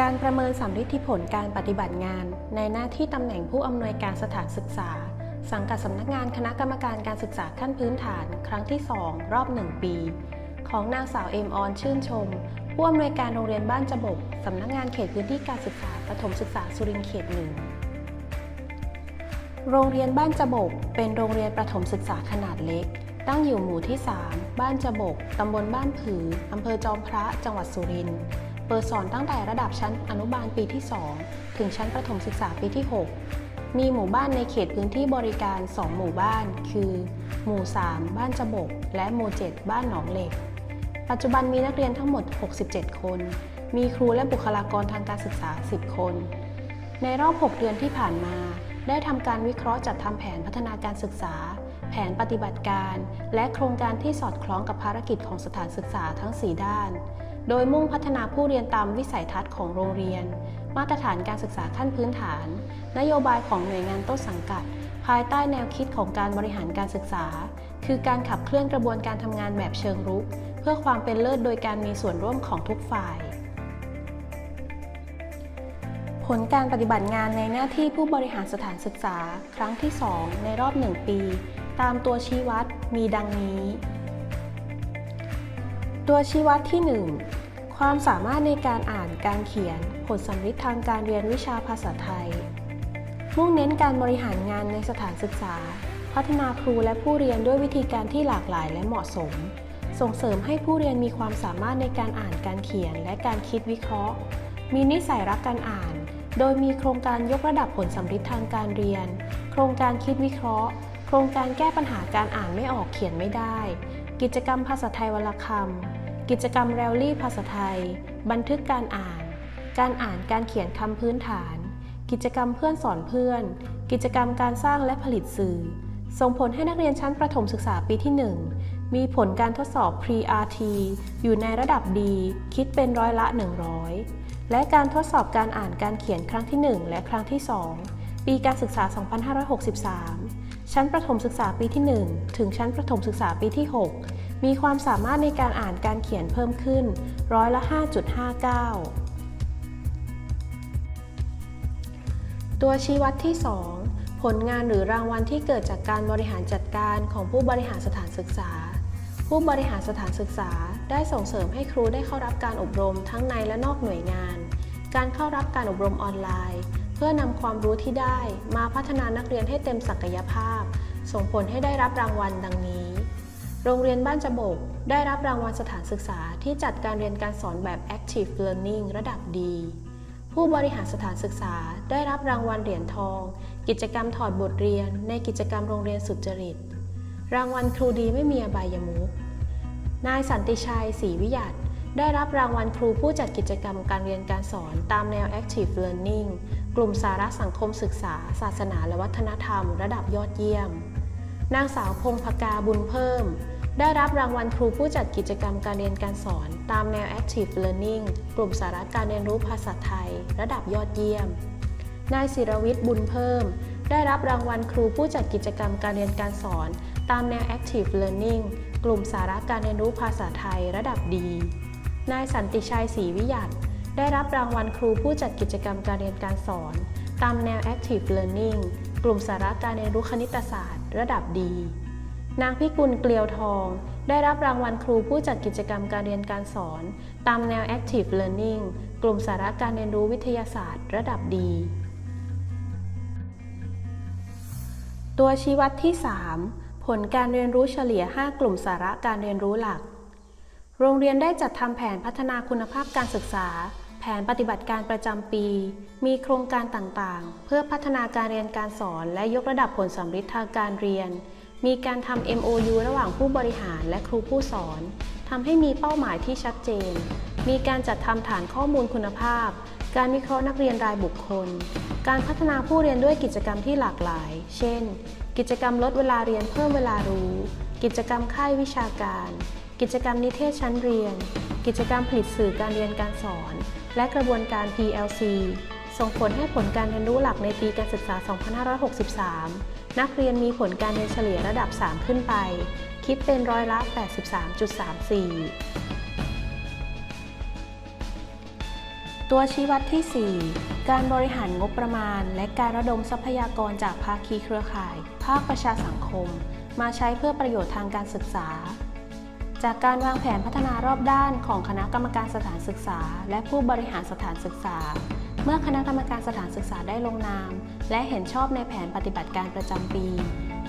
การประเมินสำลิผลการปฏิบัติงาน ในหน้าที่ตำแหน่งผู้อำนวยการสถานศึกษา สังกัดสำนักงานคณะกรรมการการศึกษาขั้นพื้นฐาน ครั้งที่ 2 รอบ 1 ปี ของนางสาวเอมออนชื่นชม ผู้อำนวยการโรงเรียนบ้านจบกสำนักงานเขตพื้นที่การศึกษาประถมศึกษาสุรินทร์เขตหนึ่งโรงเรียนบ้านจบก เป็นโรงเรียนประถมศึกษาขนาดเล็ก ตั้งอยู่หมู่ที่ 3 บ้านจบกตำบลบ้านผืออำเภอจอมพระจังหวัดสุรินทร์ เปิดสอนตั้งแต่ระดับชั้นอนุบาลปีที่ 2 ถึงชั้นประถมศึกษาปีที่ 6 มีหมู่บ้านในเขตพื้นที่บริการ 2 หมู่บ้าน คือ หมู่ 3 บ้านจบก และหมู่ 7 บ้านหนองเหล็ก ปัจจุบันมีนักเรียนทั้งหมด 67 คน มีครูและบุคลากรทางการศึกษา 10 คน ในรอบ 6 เดือนที่ผ่านมา ได้ทำการวิเคราะห์จัดทำแผนพัฒนาการศึกษา แผนปฏิบัติการ และโครงการที่สอดคล้องกับภารกิจของสถานศึกษาทั้ง 4 ด้าน โดยมุ่งพัฒนาผู้เรียนตามวิสัยทัศน์ของโรงเรียน มาตรฐานการศึกษาขั้นพื้นฐาน นโยบายของหน่วยงานต้นสังกัด ภายใต้แนวคิดของการบริหารการศึกษา คือการขับเคลื่อนกระบวนการทำงานแบบเชิงรุก เพื่อความเป็นเลิศโดยการมีส่วนร่วมของทุกฝ่าย ผลการปฏิบัติงานในหน้าที่ผู้บริหารสถานศึกษา ครั้งที่ 2 ในรอบ 1 ปี ตามตัวชี้วัดมีดังนี้ ตัวชี้วัดที่ 1 ความสามารถในการอ่านการเขียนผลสัมฤทธิ์ทางการเรียนวิชาภาษาไทย มุ่งเน้นการบริหารงานในสถานศึกษา พัฒนาครูและผู้เรียนด้วยวิธีการที่หลากหลายและเหมาะสม ส่งเสริมให้ผู้เรียนมีความสามารถในการอ่านการเขียนและการคิดวิเคราะห์ มีนิสัยรักการอ่าน โดยมีโครงการยกระดับผลสัมฤทธิ์ทางการเรียน โครงการคิดวิเคราะห์ โครงการแก้ปัญหาการอ่านไม่ออกเขียนไม่ได้ กิจกรรมภาษาไทยวัลคำ กิจกรรมแรลลี่ภาษาไทย บันทึกการอ่าน การอ่านการเขียนคำพื้นฐาน กิจกรรมเพื่อนสอนเพื่อน กิจกรรมการสร้างและผลิตสื่อ ส่งผลให้นักเรียนชั้นประถมศึกษาปีที่ 1 มีผลการทดสอบ Pre-RT อยู่ในระดับดี คิดเป็นร้อยละ 100 และการทดสอบการอ่านการเขียนครั้งที่ 1 และครั้งที่ 2 ปีการศึกษา 2563 ชั้นประถมศึกษาปีที่ 1 ถึงชั้นประถมศึกษาปีที่ 6 มีความสามารถในการอ่านการเขียนเพิ่มขึ้นร้อยละ 5.59 ตัวชี้วัดที่ 2 ผลงานหรือรางวัลที่เกิดจากการบริหารจัดการของผู้บริหารสถานศึกษา ผู้บริหารสถานศึกษาได้ส่งเสริมให้ครูได้เข้ารับการอบรมทั้งในและนอกหน่วยงาน การเข้ารับการอบรมออนไลน์ เพื่อนำความรู้ที่ได้มาพัฒนานักเรียนให้เต็มศักยภาพ ส่งผลให้ได้รับรางวัลดังนี้ โรงเรียนบ้านจบก ได้รับรางวัลสถานศึกษาที่จัดการเรียนการสอนแบบ Active Learning ระดับดี ผู้บริหารสถานศึกษาได้รับรางวัลเหรียญทอง กิจกรรมถอดบทเรียน ในกิจกรรมโรงเรียนสุจริต รางวัลครูดีไม่มีอบายมุขนายสันติชัยศรีวิยัตได้รับรางวัลครูผู้จัดกิจกรรมการเรียนการสอนตามแนว Active Learning กลุ่มสาระสังคมศึกษา ศาสนาและวัฒนธรรม ระดับยอดเยี่ยม นางสาวพงภกาบุญเพิ่ม ได้รับรางวัลครูผู้จัดกิจกรรมการเรียนการสอน ตามแนว Active Learning กลุ่มสาระการเรียนรู้ภาษาไทย ระดับยอดเยี่ยม นายศิรวิทย์บุญเพิ่ม ได้รับรางวัลครูผู้จัดกิจกรรมการเรียนการสอน ตามแนว Active Learning กลุ่มสาระการเรียนรู้ภาษาไทยระดับดี นายสันติชัยศรีวิยัตได้รับรางวัลครูผู้จัดกิจกรรมการเรียนการสอน ตามแนว Active Learning กลุ่มสาระการเรียนรู้คณิตศาสตร์ ระดับดี นางพิกุลเกลียวทอง ได้รับรางวัลครูผู้จัดกิจกรรมการเรียนการสอน ตามแนว Active Learning กลุ่มสาระการเรียนรู้วิทยาศาสตร์ระดับดี ตัวชี้วัดที่ 3 ผลการเรียนรู้เฉลี่ย 5 กลุ่มสาระการเรียนรู้หลัก โรงเรียนได้จัดทำแผนพัฒนาคุณภาพการศึกษา แผนปฏิบัติการประจำปี มีโครงการต่างๆ เพื่อพัฒนาการเรียนการสอนและยกระดับผลสัมฤทธิ์ทางการเรียน มีการทำ MOU ระหว่างผู้บริหารและครูผู้สอนทำให้มีเป้าหมายที่ชัดเจน มีการจัดทำฐานข้อมูลคุณภาพ การวิเคราะห์นักเรียนรายบุคคล การพัฒนาผู้เรียนด้วยกิจกรรมที่หลากหลาย เช่น กิจกรรมลดเวลาเรียนเพิ่มเวลารู้ กิจกรรมค่ายวิชาการ กิจกรรมนิเทศชั้นเรียน กิจกรรมผลิตสื่อการเรียนการสอน และกระบวนการ PLC ส่งผลให้ผลการเรียนรู้หลักในปีการศึกษา 2563 นักเรียนมีผลการเรียนเฉลี่ยระดับ 3 ขึ้นไป คิดเป็นร้อยละ 83.34 ตัวชี้วัดที่ 4 การบริหารงบประมาณ และการระดมทรัพยากรจากภาคีเครือข่าย ภาคประชาสังคม มาใช้เพื่อประโยชน์ทางการศึกษา จากการวางแผนพัฒนารอบด้านของคณะกรรมการสถานศึกษา และผู้บริหารสถานศึกษา เมื่อคณะกรรมการสถานศึกษาได้ลงนาม และเห็นชอบในแผนปฏิบัติการประจำปี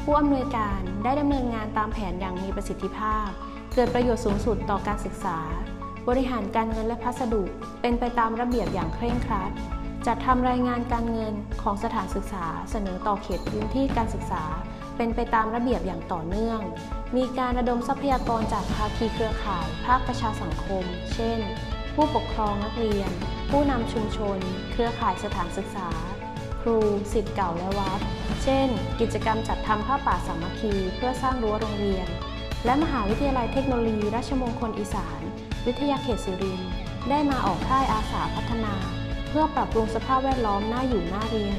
ผู้อำนวยการได้ดำเนินงานตามแผนอย่างมีประสิทธิภาพ เกิดประโยชน์สูงสุดต่อการศึกษา บริหารการเงินและพัสดุ เป็นไปตามระเบียบอย่างเคร่งครัด จัดทำรายงานการเงินของสถานศึกษา เสนอต่อเขตพื้นที่การศึกษา เป็นไปตามระเบียบอย่างต่อเนื่อง มีการระดมทรัพยากรจากภาคีเครือข่าย ภาคประชาสังคม เช่น ผู้ปกครองนักเรียน ผู้นำชุมชน เครือข่ายสถานศึกษา ครูสิทธิ์เก่าและวัด เช่น กิจกรรมจัดทำผ้าป่าสามัคคี เพื่อสร้างรั้วโรงเรียน และมหาวิทยาลัยเทคโนโลยีราชมงคลอีสาน วิทยาเขตสุรินทร์ได้มาออกค่ายอาสาพัฒนา เพื่อปรับปรุงสภาพแวดล้อมน่าอยู่น่าเรียน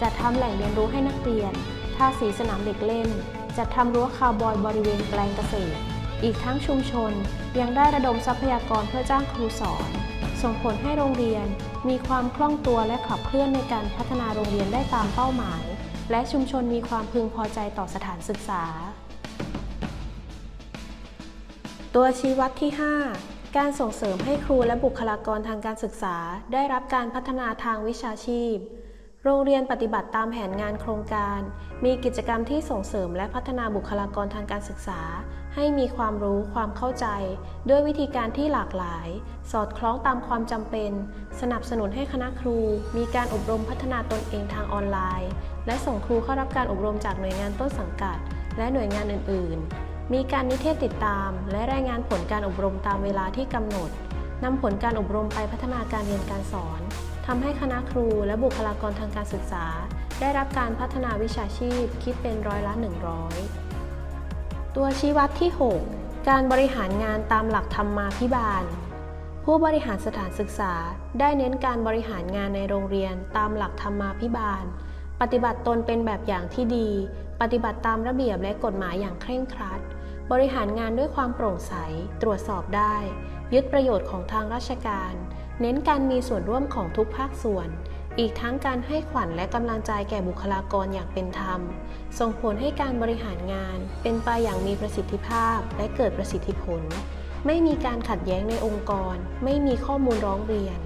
จัดทำแหล่งเรียนรู้ให้นักเรียนทาสีสนามเด็กเล่น จัดทำรั้วคาวบอยบริเวณแปลงเกษตร อีกทั้งชุมชนยังได้ระดมทรัพยากรเพื่อจ้างครูสอน ส่งผลให้โรงเรียนมีความคล่องตัวและขับเคลื่อนในการพัฒนาโรงเรียนได้ตามเป้าหมาย และชุมชนมีความพึงพอใจต่อสถานศึกษา ตัวชี้วัดที่ 5 การส่งเสริมให้ครูและบุคลากรทางการศึกษา ได้รับการพัฒนาทางวิชาชีพโรงเรียนปฏิบัติตามแผนงานโครงการ มีกิจกรรมที่ส่งเสริมและพัฒนาบุคลากรทางการศึกษา ให้มีความรู้ความเข้าใจ ด้วยวิธีการที่หลากหลาย สอดคล้องตามความจำเป็น สนับสนุนให้คณะครู มีการอบรมพัฒนาตนเองทางออนไลน์ และส่งครูเข้ารับการอบรมจากหน่วยงานต้นสังกัด และหน่วยงานอื่น ๆ มีการนิเทศติดตาม และรายงานผลการอบรมตามเวลาที่กำหนดนำผลการอบรมไปพัฒนาการเรียนการสอนทำให้คณะครูและบุคลากรทางการศึกษา ได้รับการพัฒนาวิชาชีพคิดเป็นร้อยละ 100 ตัวชี้วัดที่ 6 การบริหารงานตามหลักธรรมาภิบาล ผู้บริหารสถานศึกษา ได้เน้นการบริหารงานในโรงเรียนตามหลักธรรมาภิบาล ปฏิบัติตนเป็นแบบอย่างที่ดี ปฏิบัติตามระเบียบและกฎหมายอย่างเคร่งครัด บริหารงานด้วยความโปร่งใส ตรวจสอบได้ ยึดประโยชน์ของทางราชการ เน้นการมีส่วนร่วมของทุกภาคส่วน อีกทั้งการให้ขวัญและกำลังใจแก่บุคลากรอย่างเป็นธรรม ส่งผลให้การบริหารงาน เป็นไปอย่างมีประสิทธิภาพและเกิดประสิทธิผล ไม่มีการขัดแย้งในองค์กร ไม่มีข้อมูลร้องเรียน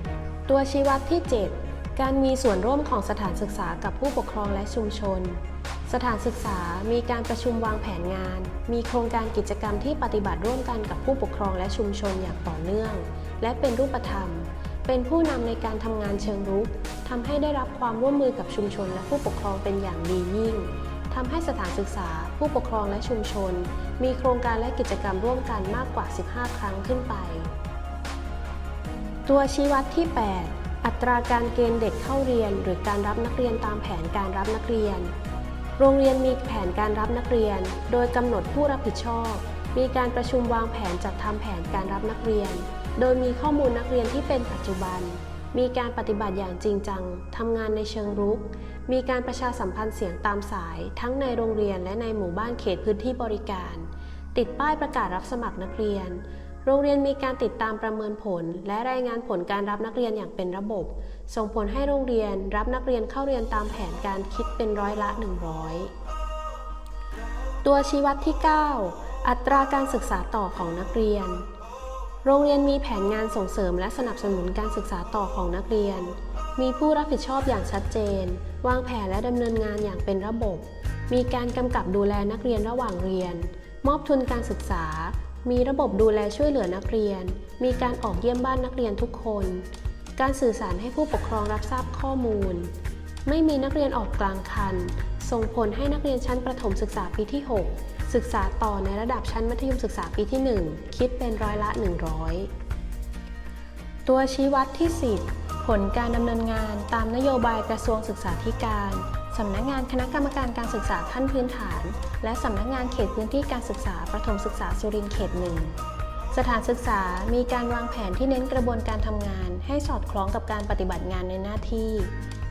ตัวชี้วัดที่ 7 การมีส่วนร่วมของสถานศึกษากับผู้ปกครองและชุมชน สถานศึกษามีการประชุมวางแผนงาน มีโครงการกิจกรรมที่ปฏิบัติร่วมกันกับผู้ปกครองและชุมชนอย่างต่อเนื่อง และเป็นรูปธรรม เป็นผู้นำในการทำงานเชิงรุก ทำให้ได้รับความร่วมมือกับชุมชนและผู้ปกครองเป็นอย่างดียิ่งทำให้สถานศึกษา ผู้ปกครองและชุมชน มีโครงการและกิจกรรมร่วมกันมากกว่า 15 ครั้งขึ้นไป ตัวชี้วัดที่ 8 อัตราการเกณฑ์เด็กเข้าเรียน หรือการรับนักเรียนตามแผนการรับนักเรียน โรงเรียนมีแผนการรับนักเรียน โดยกำหนดผู้รับผิดชอบ มีการประชุมวางแผนจัดทำแผนการรับนักเรียน โดยมีข้อมูลนักเรียนที่เป็นปัจจุบัน มีการปฏิบัติอย่างจริงจัง ทำงานในเชิงรุก มีการประชาสัมพันธ์เสียงตามสาย ทั้งในโรงเรียนและในหมู่บ้านเขตพื้นที่บริการ ติดป้ายประกาศรับสมัครนักเรียน โรงเรียนมีการติดตามประเมินผล และรายงานผลการรับนักเรียนอย่างเป็นระบบ ส่งผลให้โรงเรียนรับนักเรียนเข้าเรียนตามแผนการคิดเป็นร้อยละ 100 ตัวชี้วัดที่ 9 อัตราการศึกษาต่อของนักเรียน โรงเรียนมีแผนงานส่งเสริมและสนับสนุนการศึกษาต่อของนักเรียน มีผู้รับผิดชอบอย่างชัดเจน วางแผนและดำเนินงานอย่างเป็นระบบ มีการกำกับดูแลนักเรียนระหว่างเรียน มอบทุนการศึกษา มีระบบดูแลช่วยเหลือนักเรียน มีการออกเยี่ยมบ้านนักเรียนทุกคน การสื่อสารให้ผู้ปกครองรับทราบข้อมูล ไม่มีนักเรียนออกกลางคัน ส่งผลให้นักเรียนชั้นประถมศึกษาปีที่ 6 ศึกษาต่อในระดับชั้นมัธยมศึกษาปีที่ 1 คิดเป็นร้อยละ 100 ตัวชี้วัดที่ 10 ผลการดำเนินงานตามนโยบายกระทรวงศึกษาธิการสำนักงานคณะกรรมการการศึกษาขั้นพื้นฐาน และสำนักงานเขตพื้นที่การศึกษาประถมศึกษาสุรินทร์เขตหนึ่งสถานศึกษามีการวางแผนที่เน้นกระบวนการทำงาน ให้สอดคล้องกับการปฏิบัติงานในหน้าที่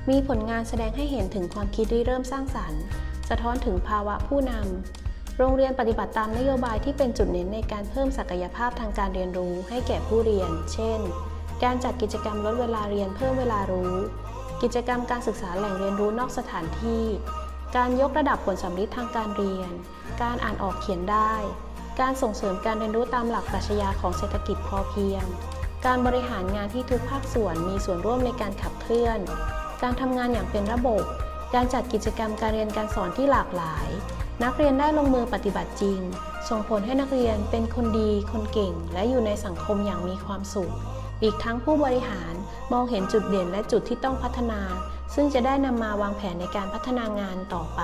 มีผลงานแสดงให้เห็นถึงความคิดริเริ่มสร้างสรรค์ สะท้อนถึงภาวะผู้นำ โรงเรียนปฏิบัติตามนโยบายที่เป็นจุดเน้นในการเพิ่มศักยภาพทางการเรียนรู้ให้แก่ผู้เรียน เช่น การจัดกิจกรรมลดเวลาเรียนเพิ่มเวลารู้ กิจกรรมการศึกษาแหล่งเรียนรู้นอกสถานที่ การยกระดับผลสำลิดทางการเรียน การอ่านออกเขียนได้ การส่งเสริมการเรียนรู้ตามหลักปรัชญาของเศรษฐกิจพอเพียง การบริหารงานที่ทุกภาคส่วนมีส่วนร่วมในการขับเคลื่อน การทำงานอย่างเป็นระบบ การจัดกิจกรรมการเรียนการสอนที่หลากหลาย นักเรียนได้ลงมือปฏิบัติจริง ส่งผลให้นักเรียนเป็นคนดี คนเก่ง และอยู่ในสังคมอย่างมีความสุข อีกทั้งผู้บริหารมองเห็นจุดเด่นและจุดที่ต้องพัฒนา ซึ่งจะได้นำมาวางแผนในการพัฒนางานต่อไป